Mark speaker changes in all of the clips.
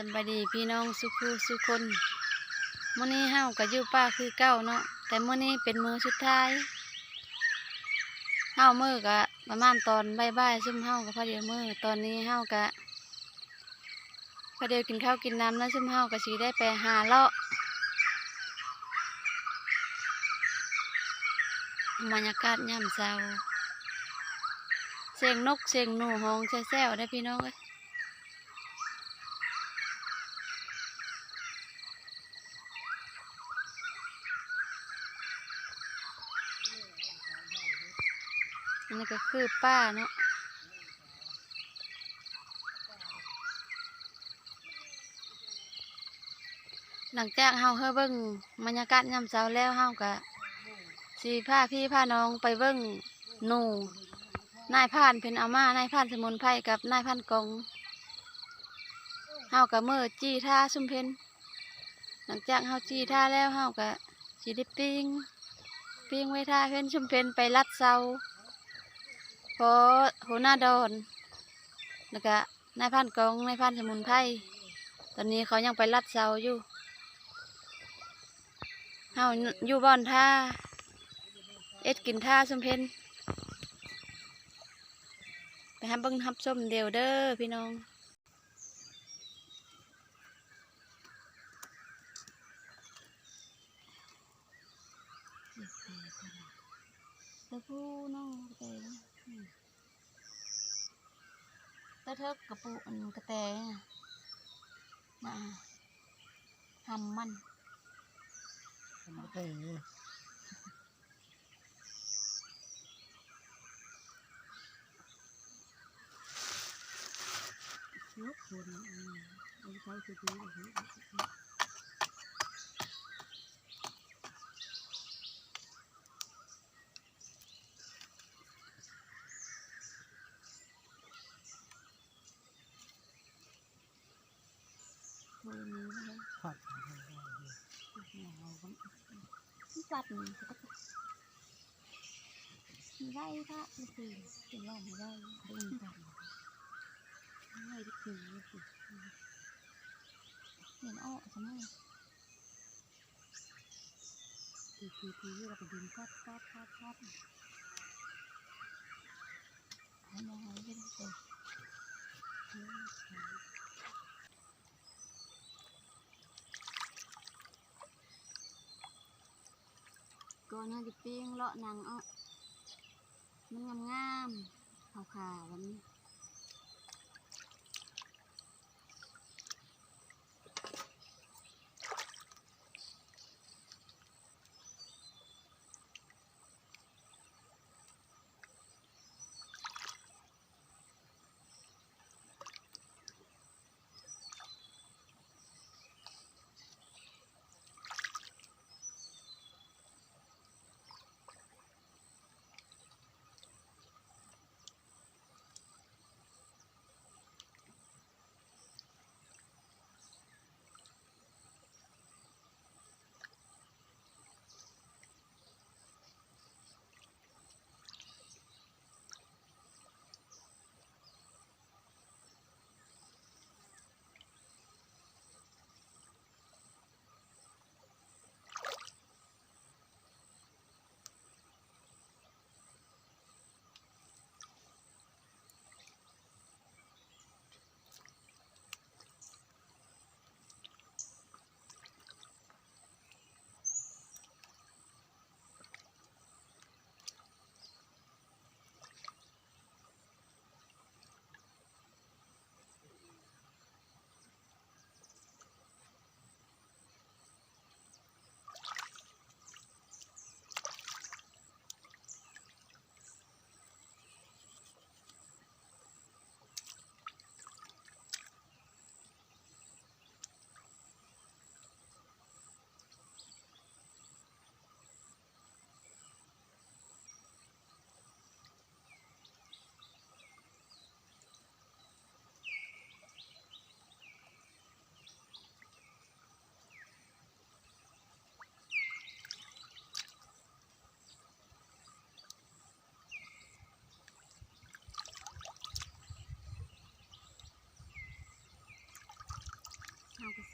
Speaker 1: สบายดีพี่น้องสุขุสุคนมื้อนี้เฮาก็อยู่ป่าคือเก่าเนาะแต่มื้อนี้เป็นมือสุดท้ายเฮามื้อก็ประมาณตอนใบ่ายๆซุ่มเฮาก็พอดีมือตอนนี้เฮาก็พอดีกินข้าวกินน้ำแล้วซุ่มเฮาก็สิได้ไปหาเลาะบรรยากาศยามเช้าเสียงนกเสียงหนูฮ้องแซ่วๆได้พี่น้องเอ้ย นนี้ก็คือป้าเนาะหลังจากเฮาเฮาเบิ่งบรรยากาศยามเช้าแล้วเฮาก็สิพาพี่พาน้องไปเบิ่งหนูนายพานเพิ่นเอามานายพานสมุนไพรกับนายพรานกงเฮาก็มื้อจี้ท่าซุมเพิ่นหลังจากเฮาจี้ท่าแล้วเฮาก็สิได้ปิ้งปิ้งไว้ท่าเพิ่นซุมเพิ่นไปลัดเสา พอหัวหน้าดอนแล้วก็นายพันกองนายพันสมุนไพรตอนนี้เขายังไปลัดเสาอยู่เฮาอยู่บ้านท่าเอ็ดกินท่าสมเพนไปหาเบิ้งทับส้มเดียวเด้อพี่น้องตะพูน้องกระแตอืมตะเทิกกระปูอันกระแตน่ะมาทำมัน
Speaker 2: มันก็อย่างนี้
Speaker 1: นกคนอืมเอาเขาสิทีเอาสิคนนี้นะคะ
Speaker 2: ผัด
Speaker 1: เอากัน ที่ปัดนี่ก็ต้องมีไร่พระนี่คือเป็นร่องมีไร่ได้ยินกันไร่ที่คือนี่คือเห็นอ้อสมัยคือคือคือเราไปดินพัดพัดพัดพัดให้มองให้ได้เล ก่อนน่าจะปิ้งเลาะหนังอ้อมันงามๆขาวขาวๆแบบนี้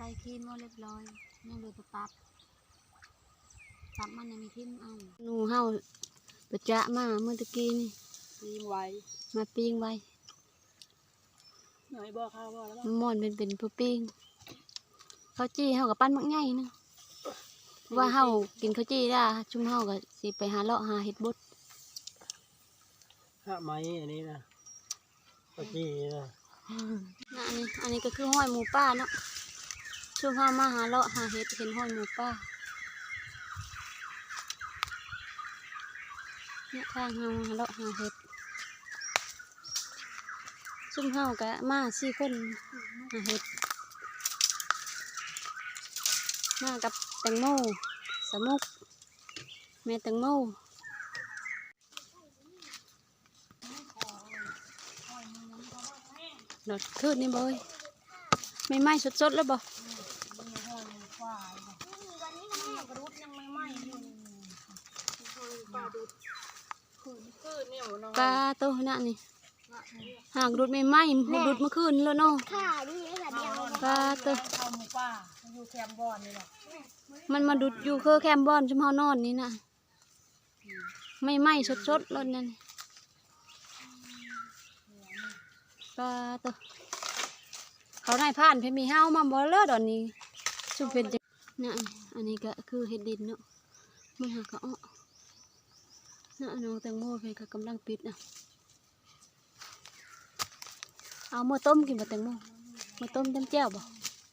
Speaker 1: ส่ครีมมาเรียบร้อยยังเหลือแต่ตับตับมันยังมีทิ่มเอาหนูเฮาไปจะมาเมื่อตะกี้นี่
Speaker 2: ยิงไว้
Speaker 1: มาปิ้งไว้
Speaker 2: หน่อยบ่ข้าวบ่แล้ว
Speaker 1: มันม่อนเป็นเป็นผู้ปิ้งข้าวจี้เฮากับปั้นมักง่ายนึงว่าเฮากินข้าวจี้ได้ชุมเฮาก็สิไปหาเลาะหาเห็ดบด
Speaker 2: ฮะไม้อันนี้นะตะกี้นะ
Speaker 1: นะอันนี้อันนี้ก็คือห้อยหมูป่าเนาะ ชุมเฮามาหาเลาะหาเห็ดเห็นห้อยหมูป่าเนี่ยทางเฮาหาเลาะหาเห็ดชุ่มเฮาก็มาสี่คนหาเห็ดมากับแตงโมสมุกแม่แตงโมดอดคืนนี่บ่ยไม่ไหม้สดๆแล้วบ่ ปลาตัวนั่นนี่หากดูดไม่ไหม้หูดูดเมื่อคืนแล้วเนาะ
Speaker 3: ค่ะนี่ค่ะเดียว
Speaker 1: ปลาตัว
Speaker 2: ข้าวหมูป่าอยู่แคมป์บ่อนนี่แหละ
Speaker 1: มันมาดูดอยู่คือแคมบอนชุมเฮานอนนี่นะไม่ไหม้สดๆแล้วนั่นนี่ปลาตัวเขาได้ผ่านเพมีเฮามาบ่เลอดอนนี้ชุมเป็นจังน่ะอันนี้ก็คือเห็ดดินเนาะมันหากะอ้อ น่ะน้องแตงโมเพิ่นก็กำลังปิดน่ะเอามาต้มกินบ่แตงโมมาต้มจำแจ่วบ่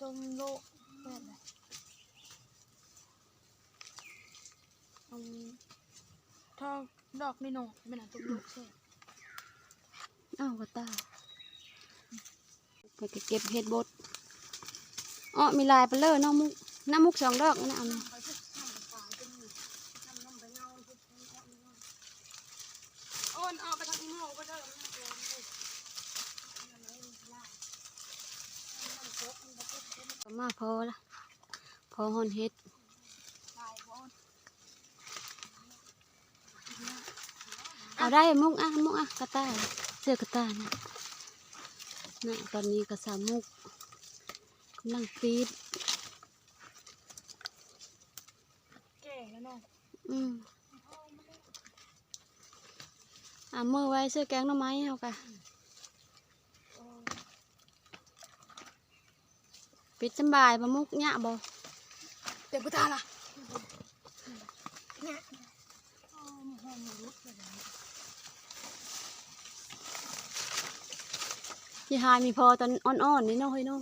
Speaker 3: ตรงโลกแบบอันถ้าดอกนี่เนาะเป็นอันตรงโลกใช่
Speaker 1: อ้าวกระตายไปเก็บเห็ดบดอ๋อมีลายไปเลยน้องมุกน้ำมุกสองดอกนะเอามา
Speaker 3: โอนเอาไปทางอีโม่ก็ได้
Speaker 1: ก็มาพอละพอหอนเห็ดเอาได้มุกอะมุกอะกระต่ายเสื้อกระต่ายนะนะตอนนี้กระสามมุกกำลังปีด
Speaker 3: แก่แล้วเนาะ
Speaker 1: อืมอะมือไว้เสื้อแกงหน่อไม้เอากะ ปิดสำบายบะมุกเนี่ยบ่
Speaker 3: เดี๋ยวกูตาล่ะ
Speaker 1: ยี่หายมีพอตอนอ่อนๆนี่เน้องเฮ้ยเน้อง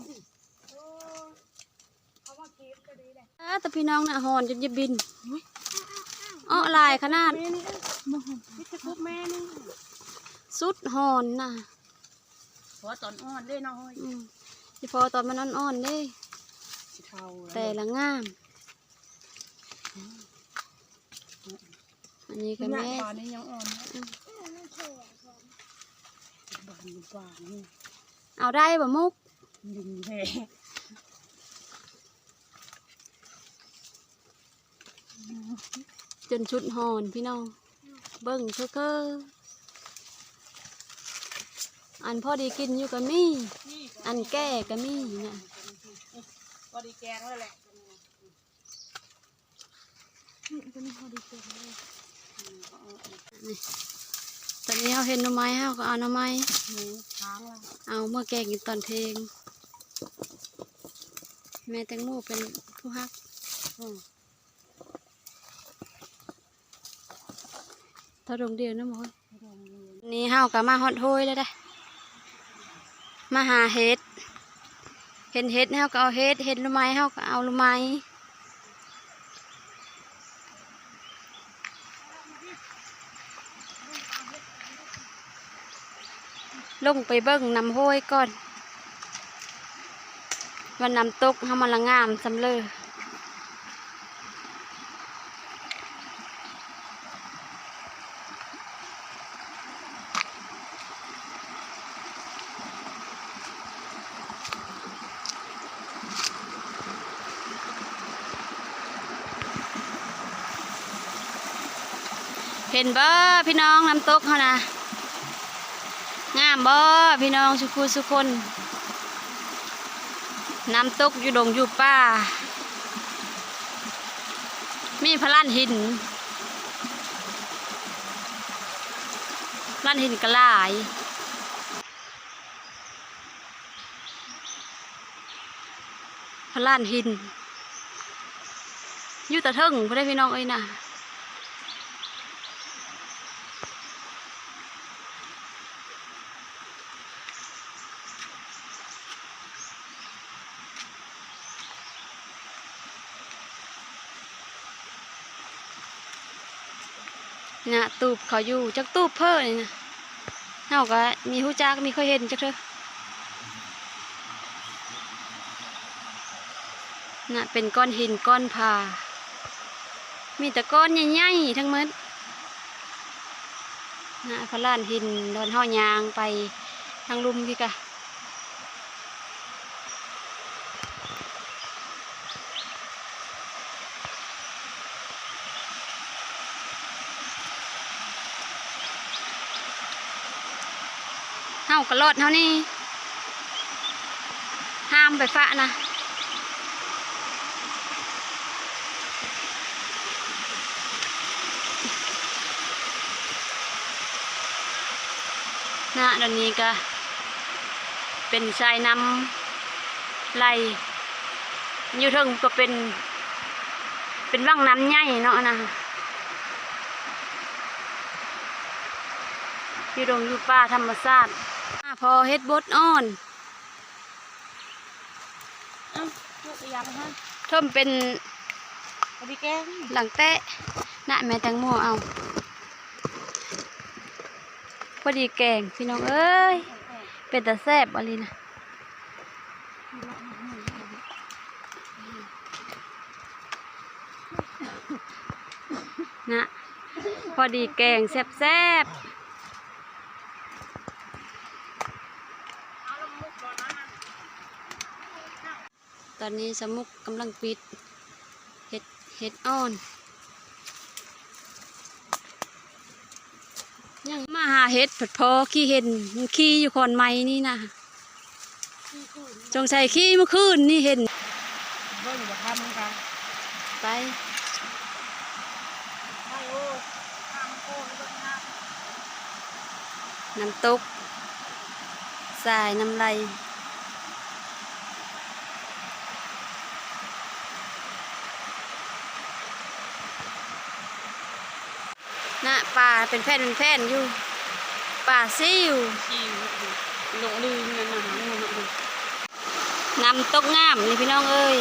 Speaker 3: เขามาเก็บก็ดีแหละ
Speaker 1: อะแต่พี่น้องน่ะหอนจนจะบินอ้อลายขนาด
Speaker 3: แม่นี่นี่จะคุบแม่นี่
Speaker 1: สุดหอนน่ะ
Speaker 2: เพราะตอนอ่อนเด้น้อย
Speaker 1: อืม ที่พอตอนมันอ่อนๆเด้
Speaker 2: สิเท่า
Speaker 1: แต่ละงาม อันนี้ก็
Speaker 2: แม่
Speaker 1: แม่
Speaker 2: ป่านี้ยังอ่อนนะบ้านป่านี่
Speaker 1: เอาได้บ่มุก
Speaker 2: ดินแท้
Speaker 1: จนชุดหอนพี่น้อง เบิ่งเคือคือ อันพอดีกินอยู่ก็มี
Speaker 2: นี่
Speaker 1: อันแก่ก็มีน่ะ
Speaker 2: พอดีแกงแล้วแหละ
Speaker 3: ตัวนี้พอดีเกินเลย
Speaker 1: ตอนนี้เราเห็นหน่อไม้เราก็เอาหน่อไม้
Speaker 2: หมูค้างละ
Speaker 1: เอาเมื่อแกงกินตอนเพลง แม่แตงโมเป็นผู้ฮัก
Speaker 2: อืม
Speaker 1: ถ้าดงเดียวนะหมอยนี่เฮาก็มาฮอดโฮยแล้วได้อ มาหาเห็ดเห็นเห็ดเฮาก็เอาเห็ดเห็นหน่อไม้เฮาก็เอาลูกไม้ลงไปเบิ้งน้ำห้วยก่อน วันน้ำตกเฮามาละงามสำเร็จ เห็นบ่พี่น้องน้ำตกเขานะงามบ่พี่น้องสุขุสุคนน้ำตกอยู่ดงอยู่ป่า มีพลานหินลานหินกระลายพลานหินอยู่แต่เทิงพ่ได้พี่น้องเอ้ยนะ นะตูบเขาอยู่จักตูบเพิ่นนี่นะเฮาก็มีหูจักมีเคยเห็นจักเถอะน่ะเป็นก้อนหินก้อนผามีแต่ก้อนใหญ่ๆทั้งหมดนะพระลานหินโดนห่อยางไปทางลุมพี่กะากระโลดเฮานี่ห้ามไปฟะนะนะเดี๋ยวนี้ก็ เป็นชายน้ำไหลอยู่ทิงก็เป็น เป็นว่างน้ำใหญ่เนาะนะอยู่ดงอยู่ป่าธรรมชาติ พอเฮ็ดบดอ่อน
Speaker 3: เอ้าลูกไปยังฮะ
Speaker 1: เทิมเป็น
Speaker 3: สวัสดีแกง
Speaker 1: หลังแตะน่ะแม่แตงโมเอาพอดีแกงพี่น้องเอ้ย เป็นตาแซ่บอะไรนะนะพอดีแกงแซ่บๆต อนนี้สมุกกำลังปิดเห็ดเห็ดอ่อนยังมาหาเห็ดผัดพอขี้เห็นขี้อยู่คนไม้นี่นะจงใส่ขี้เมื่อคืนนี่เห็น
Speaker 2: เบิ่งบ่ทำเหมือนกัน
Speaker 1: ไป
Speaker 2: ใช่โอ้ทำโอ้ยเบิ่งนะ
Speaker 1: น้ำตกสายน้ำไหล นะป่าเป็นแผ่นเป็นแผ่นอยู่ป่าซิว
Speaker 3: ชิวหลงลืมนั่นนะหางูนะ
Speaker 1: น้ำตกงามนี่พี่น้องเอ้ย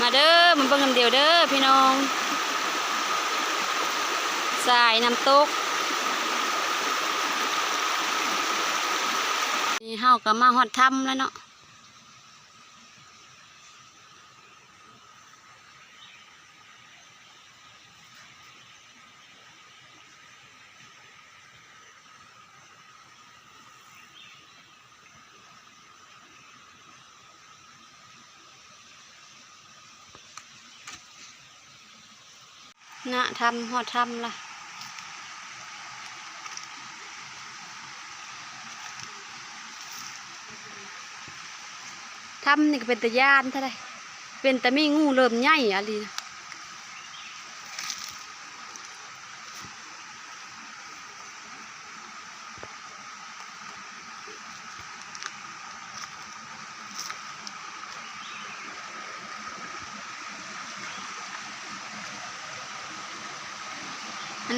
Speaker 1: มาเด้อมันเบิ่งกันเดียวเด้อพี่น้องสายน้ำตกนี่เฮาก็มาฮอดถ้ำแล้วเนาะ นะทำหอดทำละทำนี่ก็เป็นตะยานเท่าไรเป็นแต่มีงูเริ่มใหญ่อะไรนะ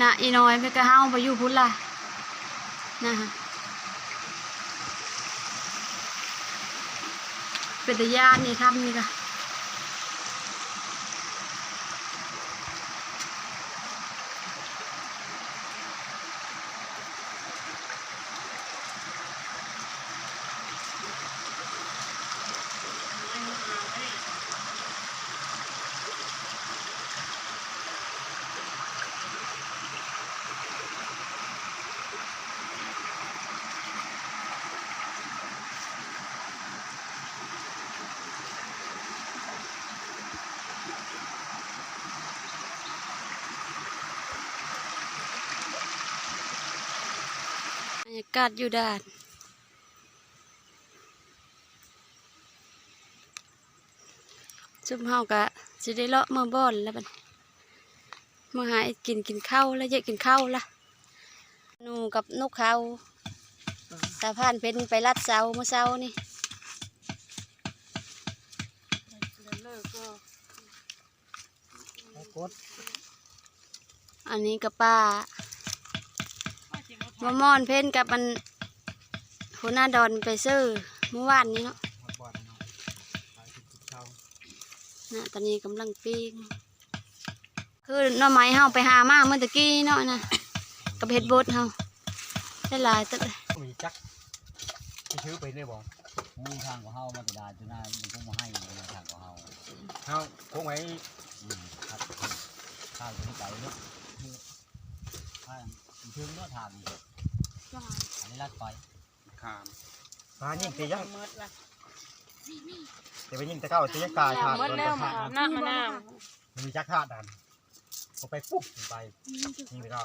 Speaker 1: น่ะอีน้อยไปกระเฮาไปอยู่พุ่นละนะฮะเป็นตะยานนี่ทำนี่ค่ะ ยากาศอยู่ด่านซุมเฮาก็สิได้เลาะมือบ่อนแล้วบัดมาหาไอ้กินกินข้าวแล้วเยอะกินข้าวละหนูกับนกเขาตาพานเป็นไปลัดเสาเมื่อเช้านี่
Speaker 3: เลิกก็
Speaker 2: ปรากฏ
Speaker 1: อันนี้กับป้า มามอนเพ่นกับมันหัวหน้าดอนไปซื้อเมื่อวานนี้เนาะ
Speaker 2: หมดบ่อนเนาะขายสิบสิบเท่า
Speaker 1: นะตอนนี้กำลังปิ้งคือหน่อไม้เฮาไปหามาเมื่อตะกี้เนาะนะกับเห็ดบดเฮาได้หลายตึกเลย
Speaker 2: มีจักที่ซื้อไปได้บ่
Speaker 4: มูทางของเฮามาแตดาจุนามันก็มาให้ในทางของเฮา
Speaker 2: เฮาคงไว้
Speaker 4: อืมครับทางที่ไปเนาะคือทางถึงเนาะทางนี่ อันนี้ลัดไป
Speaker 2: ขามมายิงตียัง
Speaker 3: เมิดละ
Speaker 2: เดี๋ยวไปยิงตะเก้าตียังกายขาด
Speaker 3: เมิดแล้วมาหน้ามะนาว
Speaker 2: มันมีจักขาดดันพอไปปุ๊บไปยิงตะเก้า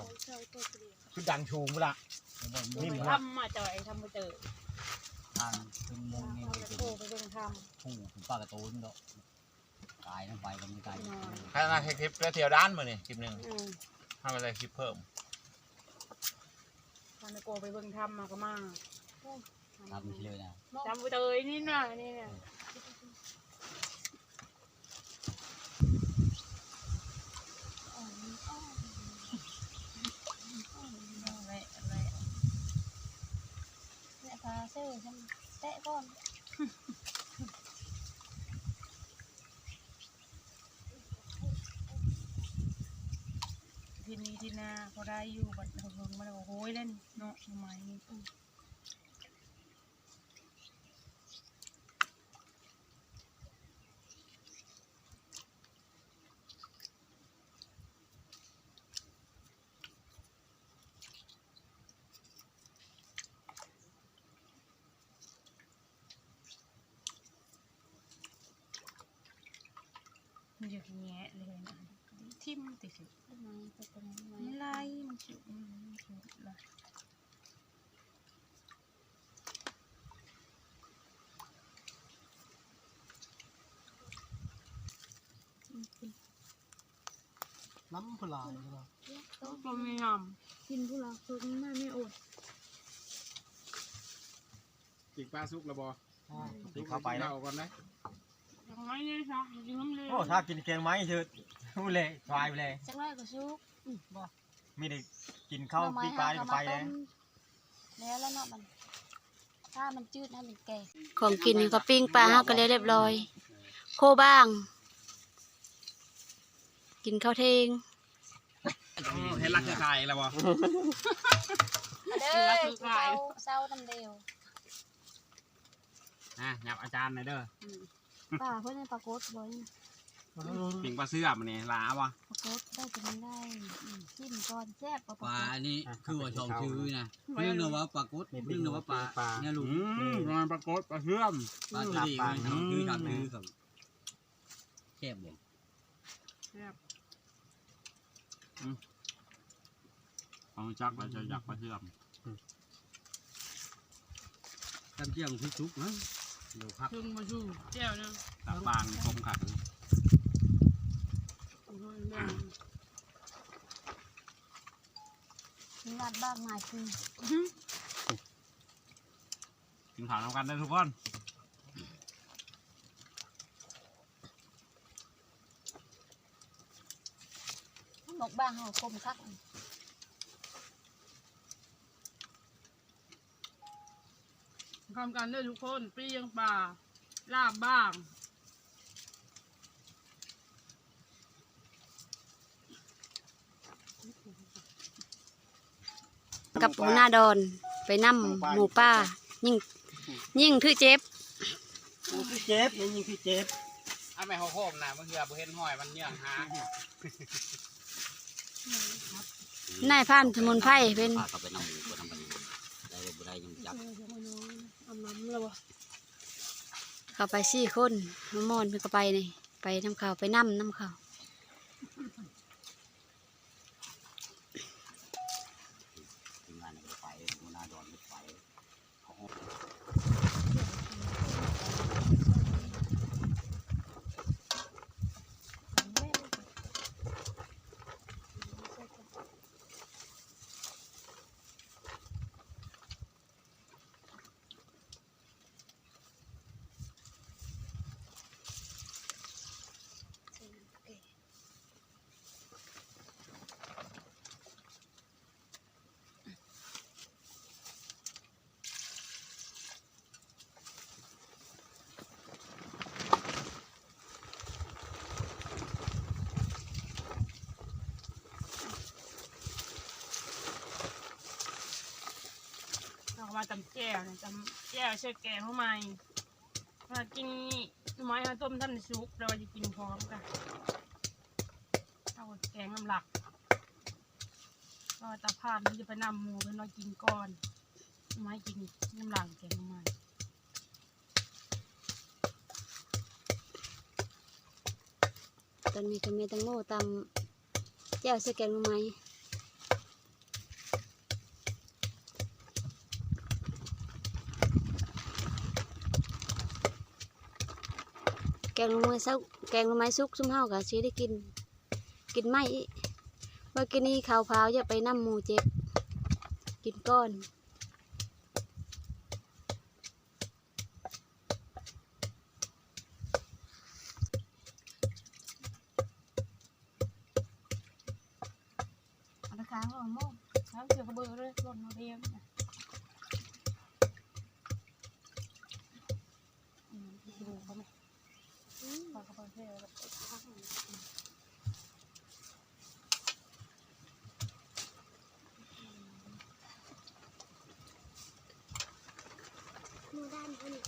Speaker 2: คือดังชูมละ
Speaker 4: แล้วบ่
Speaker 2: นี่
Speaker 4: มี
Speaker 2: มัน
Speaker 3: ทำมาจ่อยทำมาเจอ
Speaker 4: ทางถึงมงนี่มันเป็น
Speaker 3: โอ้ไปเบิ่งท
Speaker 4: ผู้เป็นป้ากระตูนเนาะตายลงไปก็มีตาย
Speaker 5: พัฒนาคลิปแล้วเที่ยวด้านมือนี่คลิปหนึ่งำ
Speaker 3: อืม
Speaker 5: ทำอะไรคลิปเพิ่ม
Speaker 3: ทำโกไปเบิ่งทำมาก็มา
Speaker 4: ทำเลยนะ
Speaker 3: จำไปเตยนี่น่ะนี่เนี่ย
Speaker 1: เนี่ยพาซื้อฉันแตะก่อน
Speaker 3: ทีนี้ทีหน้าพอได้อยู่บัดเบิ่ง มาแล้วโอ้ยเล่นเนาะทำไมมันอยู่แงะเลยนะ ทิ่มติดสิ
Speaker 1: ไม้ไปตรงนี้ไม้
Speaker 3: มันไล่มันฉุกมันฉุกละ
Speaker 2: น้ำพลายใช่ปะ
Speaker 3: ก็ไม่ย
Speaker 1: กินผู้เราสุกมากไม่อด
Speaker 5: จิกปลาซุกระบอ
Speaker 2: ตีเข้าไปแล้ว
Speaker 5: ก่อนนะำ
Speaker 3: ยังไม่ได้ซะยังไม่เลย
Speaker 2: โอ้ถ้ากินแกงไม้เถอะ รู้เลยควายไปเลย
Speaker 1: จักหน้อยก็สุก
Speaker 2: มีได้กินข้าวปีกายก็ไปเลย
Speaker 1: แล้วแล้วเนาะมัน ถ้ามันจืดนะมันแก่ของกินนี่ก็ปิ้งปลาเฮาก็เลยเรียบร้อย โคบ้าง กินข้าวเทง
Speaker 5: เห็นรักจะขายระบอ
Speaker 1: เด้อเศร้าเศร้าน้ำเดียว
Speaker 5: อะหยับอาจารย์หน่อยเด้อ
Speaker 1: ป้าเพื่อนปรากฏบ่อย
Speaker 5: ปิ่งปลาเสื้อมันนี่ลาวะ
Speaker 1: ปรากฏได้จะไม่ได้จิ้มก่อนแซ่บปราก
Speaker 4: ปลา
Speaker 1: ฏ
Speaker 4: อันนี้คือว่าชองชื่อนะเรื่องเนื้อว่าปลากดเรื่องเนื้อว่าปลาเนี่ยลูก
Speaker 5: อืมมันปลากดปลาเชื่อม
Speaker 4: ปลาตัวดีมันชองชื่อชองชื่อครับแคบบ่
Speaker 5: เอาจักเราจะอยากปลาเชื่อม
Speaker 4: ตำเจียงทุกทุกนะเดี๋ยวพัก
Speaker 3: ถึงมาอยู่เจ้าเนี่ย
Speaker 5: ตาปางคมขั ด
Speaker 1: มีวัดบ้างหมายคือ
Speaker 5: กินข้าวทำกันได้ทุกคน
Speaker 1: หมกบ้างเขาคมคัก
Speaker 3: ทำกันด้วยทุกคน ปียังป่าลาบบ้าง
Speaker 1: กับหัวหน้าดอน ไปนั่มหมูป้า ยิ่ง ยิ่งคือเจ็บ
Speaker 2: พี่เจ็บยังยิงพี่เจ็บ
Speaker 5: อะแม่เขาโคมนะเมื่อกี้เราเห็นห้อยมันเยื่องหานา
Speaker 1: ยพรานสมุนไพรเป็น
Speaker 4: ปลาก็ไปนำหมูก็ทำไปได้บ่ได้ยังจับ
Speaker 1: เขาไปสี่คนมามอนเพิ่นก็ไปนี่ไปน้ำเขาวไปนั่มน้ำเขาว
Speaker 4: ทีมงานก็ไปหัวหน้าดอนก็ไปา
Speaker 3: ตำแจ่วเนี่ยตำแจ่วเชื่อแกงเข้ามามากินหน่อไม้มาต้มท่านซุปเราจะกินพร้อมกันเอาแกงน้ำหลักก็ตาพานมันจะไปนำหมูเป็นเรากินก่อนหน่อไม้กินน้ำหลังแกงหน่อไม้
Speaker 1: ตอนนี้ก็มีตังโมตำแจ่วใส่อแกงหน่อไม้ แกงไม้ซุกแกงลงไม้ซุกซุ่มเฮากะสิได้กิน กินไม่ว่ากินนี่ข้าวพาวอย่าไปน้ำหมูเจ็บ กินก้อน
Speaker 3: เอาตะกร้างเอาโม่แล้วเสือกระเบือเลยรถมาเรียงอืมดูเขาไหมปลากระเบือเท่แล้ว
Speaker 6: หมูด้า นเขานี่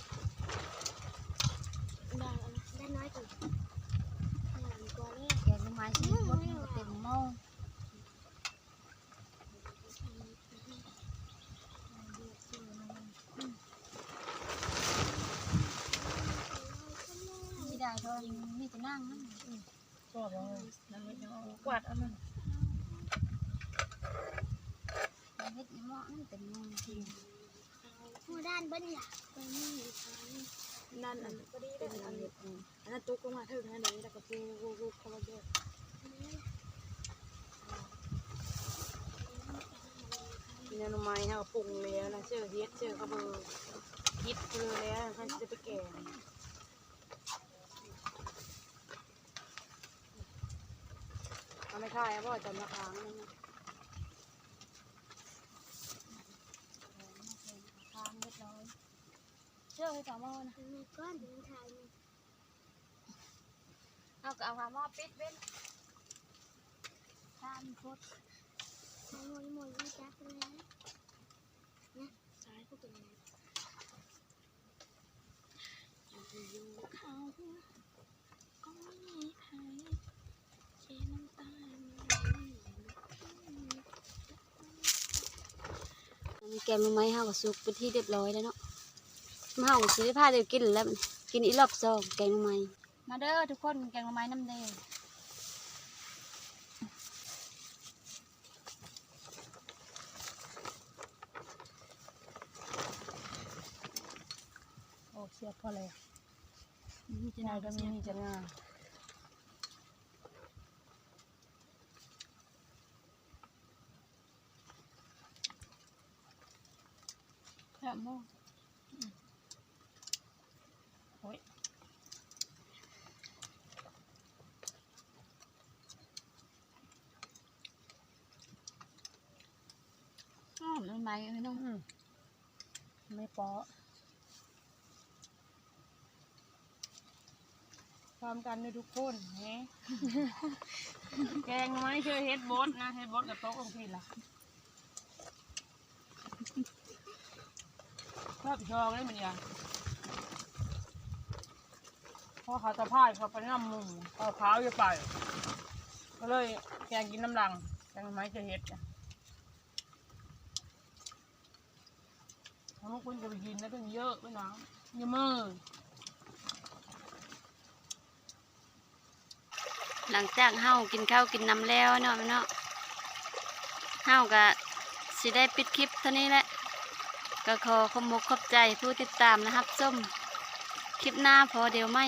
Speaker 6: ด้านด้านน้อยกว่าด้านกว่านี้
Speaker 1: แกงหน่อไม้สิบดเต็มหม้อไม่ได้เพราะมีแต่นั่งนั่น
Speaker 3: ก็บเลยนั่นไม่เอากวาดเอามัน
Speaker 1: เฮ็ดหม้อนั่นเป็นหม้อที่
Speaker 6: หมูด้านเบิ้ลล่ะไปนี่ทาง
Speaker 3: นั่นอันก็ดีได้อันนี้อันนั้นตุกลงมาถึงอันนี้แล้วก็ปูปูปูเขาเยอะเนื้อไม้เขาปรุงแล้วนะเชื่อเฮ็ดเชื่อกระเบือคิดเลยแล้วเขาจะไปแกงเอาไม่ค่ายเพราะจำราคามัน
Speaker 1: ทานเรียบร้อย เชื่อให้สามหม้อนะ
Speaker 6: มีก้อนถึงทางนี่
Speaker 1: เอาก็เอาฝาหม้อปิดเว้นทานพุด
Speaker 6: ทางมวยมวยนี่จักเลยนะสายก็เป็นไงเขาก็ไม่มีใครเช็ดน้ำตา
Speaker 1: อันนี้แกงหน่อไม้เฮาก็สุกเป็นที่เรียบร้อยแล้วเนาะ เฮาก็สิได้พาเดี๋ยวกินแล้วบัดนี้กินอีกรอบสองแกงหน่อไม้มาเด้อทุกคนแกงหน่อไม้น้ำแดง
Speaker 3: โอ้เสียบพอเลย
Speaker 1: นี่จะ
Speaker 3: นาย
Speaker 1: น่า
Speaker 3: ก็
Speaker 1: ก็
Speaker 3: มี
Speaker 1: มี
Speaker 3: จะงา
Speaker 1: แบบหม้อ
Speaker 3: โอ้ย
Speaker 1: อ้าวหน่อไม้เอ้ยเนาะ
Speaker 3: ไม่เปาะทำกันในทุกคนแฮะแกงไม้เชื่อเฮ็ดบดนะเฮ็ดบดกับโต๊ะของพี่ล่ะชอบชอบเลยมันยังพอเขาสะพายเขาไปน้ำหมูเขาขาวจะไป ก็เลยแกงกินน้ำลังแกงไม้เชื่อเฮ็ดจ้ะ ทั้งคนจะไปกินแล้วเป็นเยอะไปนะเยอะมือ
Speaker 1: หลังจากเฮากินข้าวกินน้ำแล้วเนาะเนาะเฮาก็สิได้ปิดคลิปเท่านี้แหละก็ขอขอบมกขอบใจผู้ติดตามนะครับส้มคลิปหน้าพอเดี๋ยวไม่